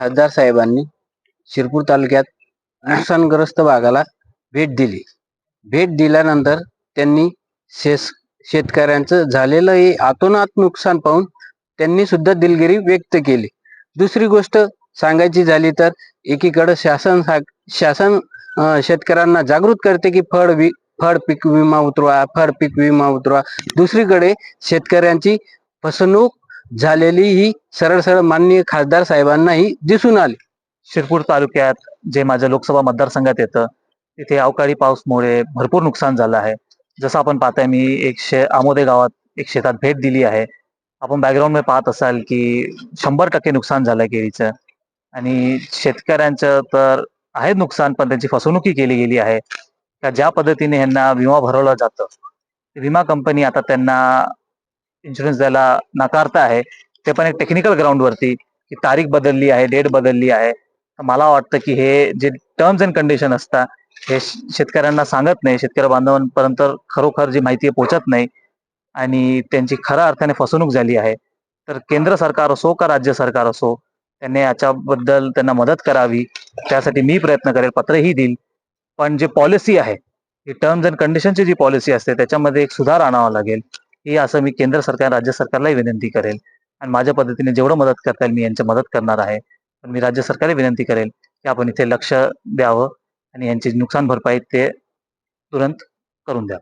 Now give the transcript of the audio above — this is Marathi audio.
खासदार साहेबांनी शिरपूर तालुक्यात नुकसानग्रस्त भागाला भेट दिली. भेट दिल्यानंतर त्यांनी शेस शेतकऱ्यांचं झालेलं हे आतोनात नुकसान पाहून त्यांनी सुद्धा दिलगिरी व्यक्त केली. दुसरी गोष्ट सांगायची झाली तर एकीकडं शासन सा- शासन शेतकऱ्यांना जागृत करते की फळ वि फळ पीक विमा उतरवा फळ पीक विमा उतरवा. दुसरीकडे शेतकऱ्यांची फसवणूक झालेली ही सरळ सरळ माननीय खासदार साहेबांनाही दिसून आली. शिरपूर तालुक्यात जे माझ्या लोकसभा मतदारसंघात येतं तिथे अवकाळी पाऊसमुळे भरपूर नुकसान झालं आहे. जसं आपण पाहताय मी एक शे आमोदे गावात एक शेतात भेट दिली आहे. आपण बॅकग्राऊंडमध्ये पाहत असाल की शंभर टक्के नुकसान झालं केळीचं. आणि शेतकऱ्यांचं तर आहे नुकसान पण त्यांची फसवणुकी केली गेली आहे. का ज्या पद्धतीने ह्यांना विमा भरवला जातं विमा कंपनी आता त्यांना इन्शुरन्स द्यायला नाकारता आहे. ते पण एक टेक्निकल ग्राउंडवरती की तारीख बदलली आहे डेट बदलली आहे. मला वाटतं की हे जे टर्म्स अँड कंडिशन असतात हे शेतकऱ्यांना सांगत नाही. शेतकरी बांधवांपर्यंत खरोखर जी माहिती पोहोचत नाही आणि त्यांची खऱ्या अर्थाने फसवणूक झाली आहे. तर केंद्र सरकार असो का राज्य सरकार असो त्यांनी याच्याबद्दल त्यांना मदत करावी. त्यासाठी मी प्रयत्न करेल पत्रही देईल. पण जे पॉलिसी आहे ही टर्म्स अँड कंडिशनची जी पॉलिसी असते त्याच्यामध्ये एक सुधार आणावा लागेल. हे असं मी केंद्र सरकार राज्य सरकारलाही विनंती करेल. आणि माझ्या पद्धतीने जेवढं मदत करता येईल मी यांची मदत करणार आहे. पण मी राज्य सरकारला विनंती करेल की आपण इथे लक्ष द्यावं आणि यांची नुकसान भरपाई ते तुरंत करून द्या.